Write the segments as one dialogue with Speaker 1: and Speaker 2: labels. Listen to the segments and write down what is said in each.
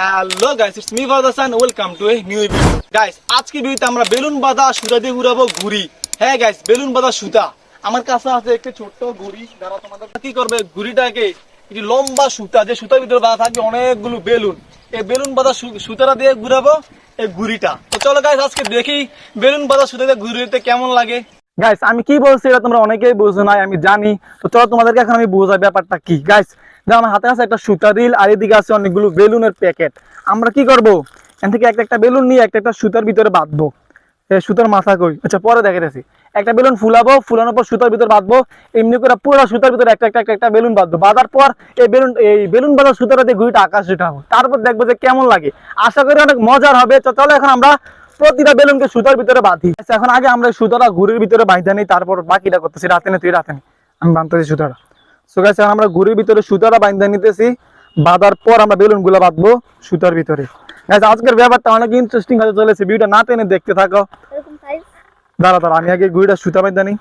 Speaker 1: Hello guys it's me father son welcome to a new video guys আজকে ভিডিওতে আমরা balloon বাঁধা সুতা দিয়ে ঘুরাবো ঘুড়ি। হ্যাঁ গাইস বেলুন বাঁধা সুতা। আমার কাছে আছে একটা ছোট্ট ঘুড়ি। যারা তোমাদের কি করবে, ঘুড়িটাকে একটি লম্বা সুতা যে সুতার ভিতরে বাঁধা থাকবে অনেকগুলো বেলুন। এই বেলুন সু- সুতাটা দিয়ে ঘুরাবো এই ঘুড়িটা। তো চলো গাইস আজকে দেখি বেলুন বাঁধা সুতা দিয়ে ঘুরিতে কেমন লাগে। গাইস আমি কি বলছি এটা তোমরা অনেকেই বুঝো নাই, আমি জানি। তো চলো, তোমাদেরকে এখন আমি বোঝাই ব্যাপারটা কি। গাইস আমার হাতে আছে একটা সুতা রিল আর এদিকে আছে অনেকগুলো বেলুনের প্যাকেট। আমরা কি করব? এখান থেকে একটা একটা বেলুন নিয়ে একটা একটা সুতার ভিতরে বাঁধবো। সুতার মাথা কই? আচ্ছা পরে দেখাইতেছি। একটা বেলুন ফুলাবো ফুলানোর পর সুতার ভিতরে বাঁধবো এমনি করে পুরো সুতার ভিতরে একটা একটা একটা বেলুন বাঁধবো। বাঁধার পর এই বেলুন এই বেলুন বাঁধার সুতাটা দিয়ে ঘুরিটা আকাশ উঠাবো। তারপর দেখব যে কেমন লাগে। আশা করি অনেক মজার হবে। তো চলো এখন আমরা প্রতিটা বেলুনকে সুতার ভিতরে বাঁধি। আচ্ছা, এখন আগে আমরা সুতাটা ঘুরির ভিতরে বাঁধা নিই তারপর বাকিটা করতেছি। রাতে না তুই রাতে নে। আমি বাঁধতেছি সুতাটা। সো গাইস আমরা ঘুরির ভিতরে সুতাটা বাঁধা নিতেছি। বাঁধার পর আমরা বেলুনগুলো বাঁধবো সুতার ভিতরে। গাইস আজকের ব্যাপারটা অনেক ইন্টারেস্টিং হতে চলেছে। ভিডিওটা না টেনে দেখতে থাকো। দাঁড়া দাঁড়া আমি আগে ঘুড়িটা সুতা বাঁধা নিই।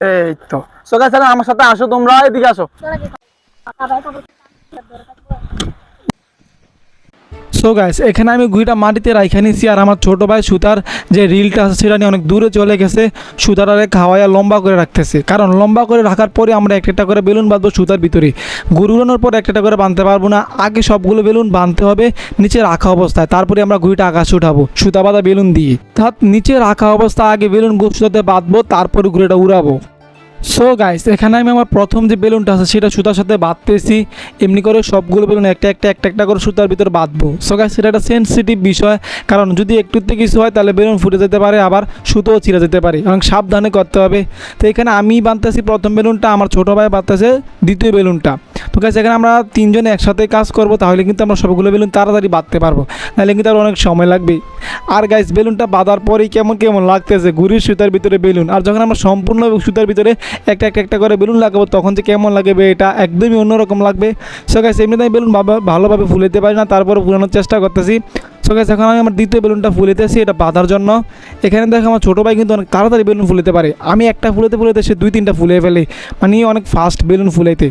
Speaker 1: এই তো। সো গাইস আমার সাথে আসো তোমরা এদিকে আসো।
Speaker 2: সো গাইস এখানে আমি গুইটা মাটিতে রাইখা নিছি আর আমার ছোট ভাই সুতার যে রিলটা আছে সেটা নিয়ে অনেক দূরে চলে গেছে। সুতাটারে খাওয়াইয়া লম্বা করে রাখতেছে। কারণ লম্বা করে রাখার পরে আমরা একটা একটা করে বেলুন বাঁধবো সুতার ভিতরে। গরু উড়ানোর পর একটা একটা করে বাঁধতে পারব না। আগে সবগুলো বেলুন বাঁধতে হবে নিচে রাখা অবস্থায়। তারপরে আমরা গুইটা আকাশে উঠাবো, সুতা বাঁধা বেলুন দিয়ে। অর্থাৎ নিচে রাখা অবস্থা আগে বেলুন সুতাতে বাঁধবো, তারপরে ঘুরেটা উড়াবো। সো গাইস এখানে আমি আমার প্রথম যে বেলুনটা আছে, সেটা সুতার সাথে বাঁধতেছি। এমনি করে সবগুলো বেলুন একটা একটা একটা একটা করে সুতার ভিতরে বাঁধবো। সো গাইস সেটা একটা সেন্সিটিভ বিষয়, কারণ যদি একটুতে কিছু হয়, তাহলে বেলুন ফুটে যেতে পারে, আবার সুতোও ছিঁড়ে যেতে পারে, এবং সাবধানে করতে হবে। তো এখানে আমি বাঁধতেছি প্রথম বেলুনটা, আমার ছোটো ভাই বাঁধতেছে দ্বিতীয় বেলুনটা। তো গাইস এখানে আমরা তিনজনে একসাথে কাজ করব, তাহলে কিন্তু আমরা সবগুলো বেলুন তাড়াতাড়ি বাঁধতে পারব। নাহলে কিন্তু আর অনেক সময় লাগবে। আর গাইস বেলুনটা বাঁধার পরেই কেমন কেমন লাগতেছে ঘুরির সুতার ভিতরে বেলুন। আর যখন আমরা সম্পূর্ণ সুতার ভিতরে একটা একটা একটা করে বেলুন লাগাবো, তখন যে কেমন লাগবে, এটা একদমই অন্যরকম লাগবে। সো গাইস এমনিতে আমি বেলুন ভাবে- ভালোভাবে ফুলেতে পারি না, তারপর ফুলানোর চেষ্টা করতেছি। সো এখন আমি আমার দ্বিতীয় বেলুনটা ফুলেতেছি এটা বাঁধার জন্য। এখানে দেখো, আমার ছোটো ভাই কিন্তু অনেক তাড়াতাড়ি বেলুন ফুলেতে পারে। আমি একটা ফুলেতে ফুলেতে সে দুই, তিনটা ফুলে ফেলে। মানে অনেক ফাস্ট বেলুন ফুলেতে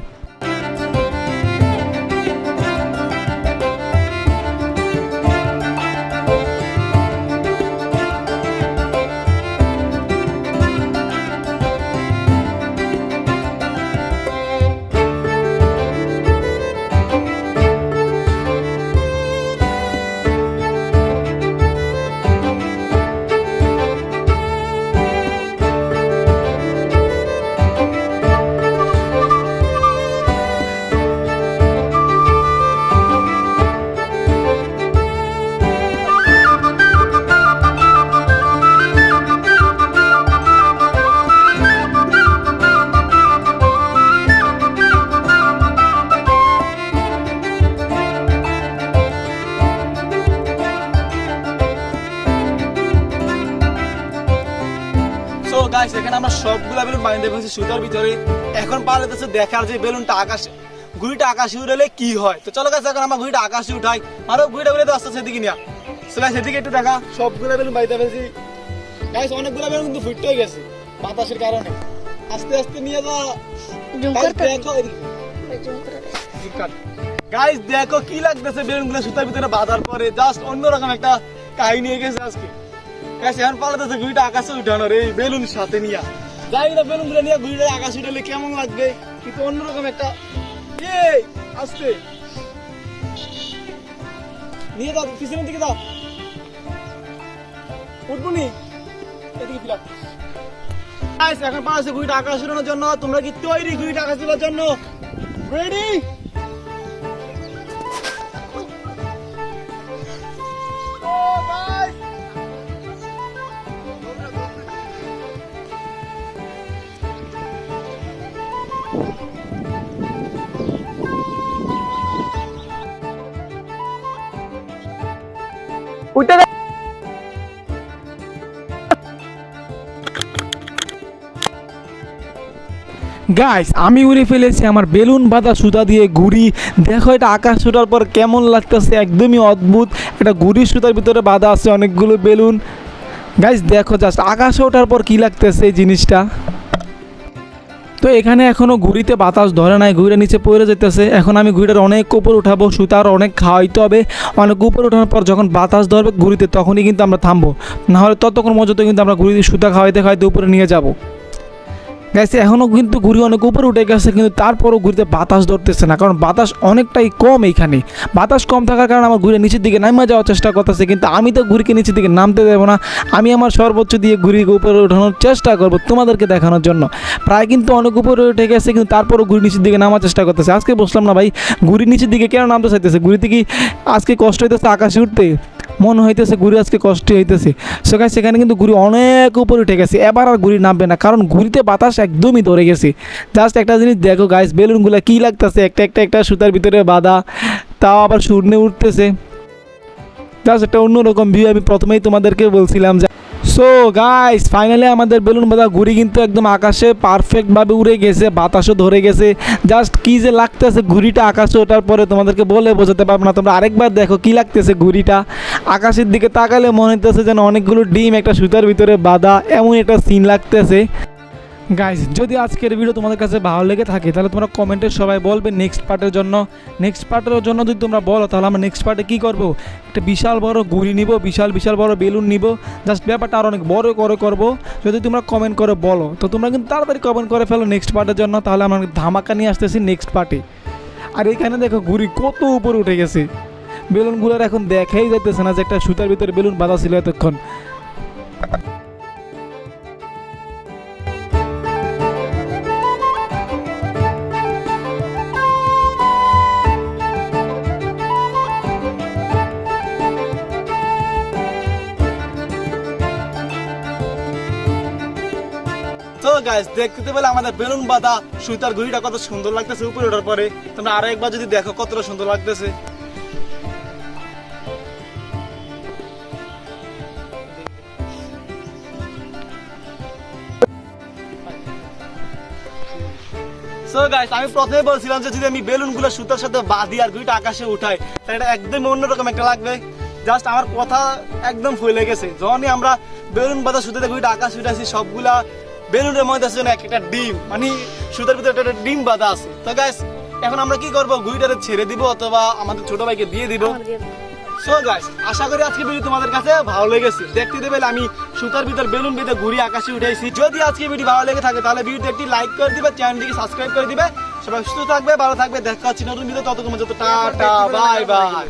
Speaker 1: সবগুলা বেলুন বানিয়ে ফেলছি সুতার ভিতরে। এখন পালে যাচ্ছে দেখার যে বেলুনটা আকাশে। ঘুড়িটা আকাশে উড়ালে কি হয়? তো চলো এখন আমরা ঘুড়িটা আকাশে উঠাই। আরও ঘুড়িটা উড়ে তো আস্তে এদিকে নিয়া সো গাইস এদিকে একটু দেখা সবগুলা বেলুন বাড়িতে ফেলছি। গাইস অনেকগুলা বেলুন কিন্তু হয়ে গেছে বাতাসের কারণে। আস্তে আস্তে নিয়ে যা। দেখো। গাইস দেখো কি লাগতেছে বেলুনগুলো সুতার ভিতরে বাঁধার পরে। জাস্ট অন্যরকম একটা কাহিনী হয়ে গেছে আজকে। গাইস এখন পালাতেছে ঘুড়িটা আকাশে উঠানোর এই বেলুন সাথে নিয়ে না বেলুনগুলো নিয়ে ঘুরে আকাশ উঠালে কেমন লাগবে? কিন্তু অন্যরকম একটা এই, আসতে। নিয়ে দাও পিছনের দিকে দাও উঠবনি এদিকে ফিরা এখন পাঁচ ঘুড়িটা আকাশ উঠানোর জন্য। তোমরা কি তৈরি ঘুরিটা আকাশ তোলার জন্য? রেডি
Speaker 2: গাইস আমি উড়ে ফেলেছি আমার বেলুন বাঁধা সুতা দিয়ে ঘুড়ি। দেখো এটা আকাশ ছুটার পর কেমন লাগতেছে, একদমই অদ্ভুত। একটা ঘুড়ির সুতার ভিতরে বাঁধা আছে অনেকগুলো বেলুন। গাইস দেখো জাস্ট আকাশে ওঠার পর কি লাগতেছে এই জিনিসটা?
Speaker 1: তো এখানে এখনও ঘুড়িতে বাতাস ধরে নাই, ঘুড়িটা নিচে পড়ে যেতেছে এখন আমি ঘুড়িটার অনেক উপর উঠাবো, সুতার অনেক খাওয়াইতে হবে। অনেক উপর ওঠানোর পর যখন বাতাস ধরবে ঘুড়িতে, তখনই কিন্তু আমরা থামবো। নাহলে ততক্ষণ মজাতে কিন্তু আমরা ঘুড়িতে সুতা খাওয়াইতে খাওয়াইতে উপরে নিয়ে যাব। গাইছে এখনও কিন্তু ঘুড়ি অনেক উপরে উঠে গেছে, কিন্তু তারপরও ঘুরিতে বাতাস ধরতেছে না, কারণ বাতাস অনেকটাই কম এইখানে। বাতাস কম থাকার কারণে আমার ঘুরে নিচের দিকে নামা যাওয়ার চেষ্টা করতেছে, কিন্তু আমি তো ঘুরিকে নিচের দিকে নামতে দেবো না। আমি আমার সর্বোচ্চ দিয়ে ঘুরিকে উপরে ওঠানোর চেষ্টা করব তোমাদেরকে দেখানোর জন্য। প্রায় কিন্তু অনেক উপরে উঠে গেছে, কিন্তু তারপরও ঘুরি নিচের দিকে নামার চেষ্টা করতেছে। আজকে বসলাম না ভাই ঘুরি নিচের দিকে কেন নামতে চাইতেছে? ঘুরিতে কি আজকে কষ্ট হইতেছে আকাশে উঠতে? মনে হইতেছে ঘুরি আজকে কষ্ট হইতেছে। সেখানে সেখানে কিন্তু ঘুরি অনেক উপরে উঠে গেছে। এবার আর ঘুরি নামবে না, কারণ ঘুরিতে বাতাস একদমই ধরে গেছে। জাস্ট একটা জিনিস দেখো গাইস বেলুনগুলো কী লাগতেছে? একটা একটা একটা সুতার ভিতরে বাঁধা, তাও আবার শূন্যে উঠতেছে। জাস্ট একটা অন্যরকম ভিউ আমি প্রথমেই তোমাদেরকে বলছিলাম যে সো গাইস ফাইনালি আমাদের বেলুন বাঁধা ঘুড়ি কিন্তু একদম আকাশে পারফেক্টভাবে উড়ে গেছে, বাতাসও ধরে গেছে। জাস্ট কি যে লাগতেছে ঘুড়িটা আকাশে ওঠার পরে তোমাদেরকে বলে বোঝাতে পারব না। তোমরা আরেকবার দেখো কি লাগতেছে ঘুড়িটা। আকাশের দিকে তাকালে মনে হতেছে যেন অনেকগুলো ডিম একটা সুতার ভিতরে বাঁধা এমন একটা সিন লাগতেছে। গাইজ যদি আজকের ভিডিও তোমাদের কাছে ভালো লেগে থাকে, তাহলে তোমরা কমেন্টে সবাই বলবে নেক্সট পার্টের জন্য। নেক্সট পার্টের জন্য যদি তোমরা বলো, তাহলে আমরা নেক্সট পার্টে কী করব? একটা বিশাল বড় ঘুড়ি নিব, বিশাল বিশাল বড় বেলুন নিব। জাস্ট ব্যাপারটা আর অনেক বড় করে করব। যদি তোমরা কমেন্ট করে বলো, তো তোমরা কিন্তু তাড়াতাড়ি কমেন্ট করে ফেলো নেক্সট পার্টের জন্য। তাহলে আমরা ধামাকা নিয়ে আসতেছি নেক্সট পার্টে আর এখানে দেখো ঘুড়ি কত উপরে উঠে গেছে। বেলুনগুলোর এখন দেখাই যাইতেছে না যে একটা সুতার ভিতরে বেলুন বাঁধা ছিল এতক্ষণ।
Speaker 3: গাইস দেখতে পেলে আমাদের বেলুন সুতার ঘুড়িটা কত সুন্দর লাগতেছে উপরে ওঠার পরে। তোমরা আরও একবার যদি দেখো কতটা সুন্দর লাগতেছে। সো গাইস আমি প্রথমে বলছিলাম যে যদি আমি বেলুনগুলো সুতার সাথে বাঁধি আর ঘুড়িটা আকাশে উঠাই, তাহলে এটা একদম অন্যরকম একটা লাগবে। জাস্ট আমার কথা একদম ফুলে গেছে। যখনই আমরা বেলুন বাঁধা সুতাতে ঘুড়িটা আকাশে উঠাইছি, সবগুলা বেলুনের মধ্যে আছে না একটা ডিম। মানে সুতার ভিতরে একটা ডিম বাঁধা আছে। তো গাইস এখন আমরা কি করব? ঘুড়িটারে ছেড়ে দিব অথবা আমাদের ছোট ভাইকে দিয়ে দিব। সো গাইস আশা করি আজকে ভিডিও তোমাদের কাছে ভালো লেগেছে। দেখতে দেবে আমি সুতার ভিতর বেলুন বেঁধে ঘুরি আকাশে উঠাইছি যদি আজকে ভিডিও ভালো লেগে থাকে তাহলে ভিডিওতে একটি লাইক করে দিবে চ্যানেলটিকে সাবস্ক্রাইব করে দিবে। সবাই সুস্থ থাকবে ভালো থাকবে দেখা হচ্ছে নতুন ভিডিও ততক্ষণ যত টাটা বাই বাই